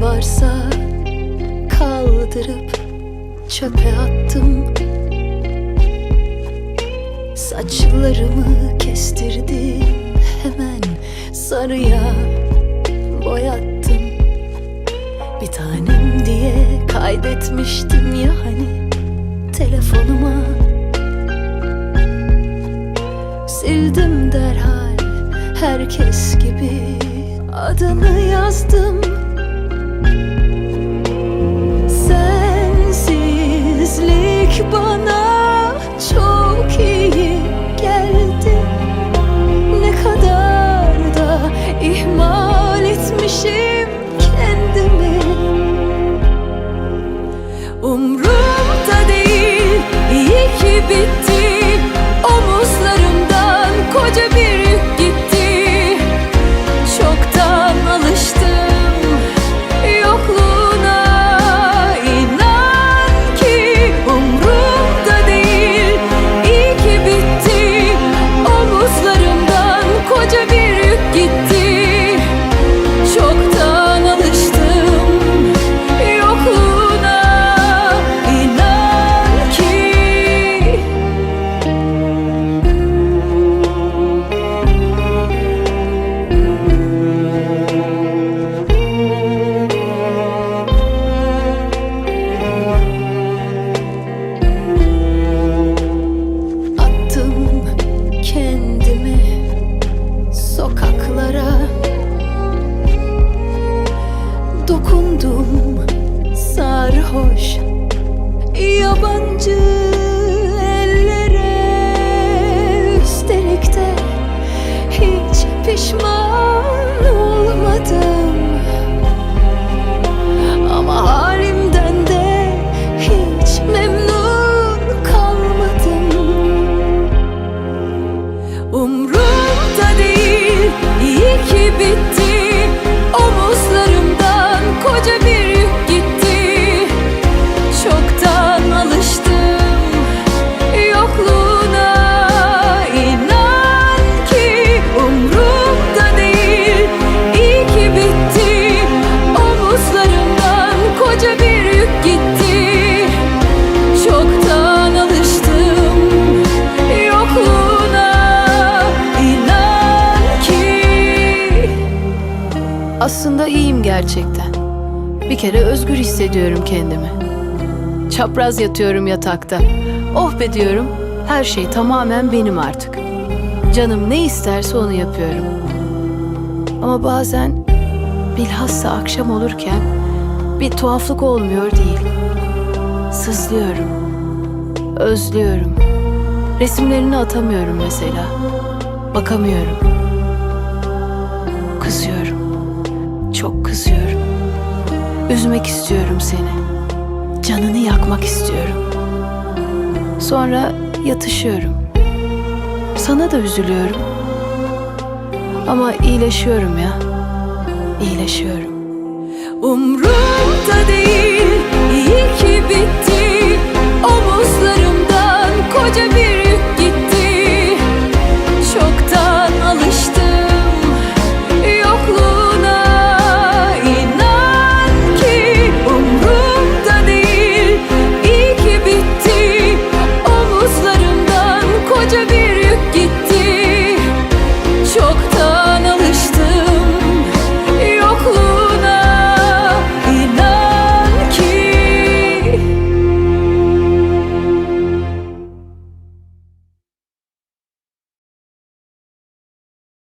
varsa kaldırıp çöpe attım. Saçlarımı kestirdim hemen sarıya boyattım. Bir tanem diye kaydetmiştim ya hani telefonuma. Sildim derhal herkes gibi adını yazdım Umrumda değil iyi ki bitti Dokundum. Sarhoş yabancı ellere Üstelik de hiç pişman olmadım. Ama halimden de hiç memnun kalmadım. Umrumda değil iyi ki bitti Aslında iyiyim gerçekten. Bir kere özgür hissediyorum kendimi. Çapraz yatıyorum yatakta. Oh be diyorum. Her şey tamamen benim artık. Canım ne isterse onu yapıyorum. Ama bazen bilhassa akşam olurken bir tuhaflık olmuyor değil. Sızlıyorum. Özlüyorum. Resimlerini atamıyorum mesela. Bakamıyorum. Kızıyorum. Çok kızıyorum. Üzmek istiyorum seni. Canını yakmak istiyorum. Sonra yatışıyorum. Sana da üzülüyorum. Ama iyileşiyorum ya. İyileşiyorum. Umrumda değil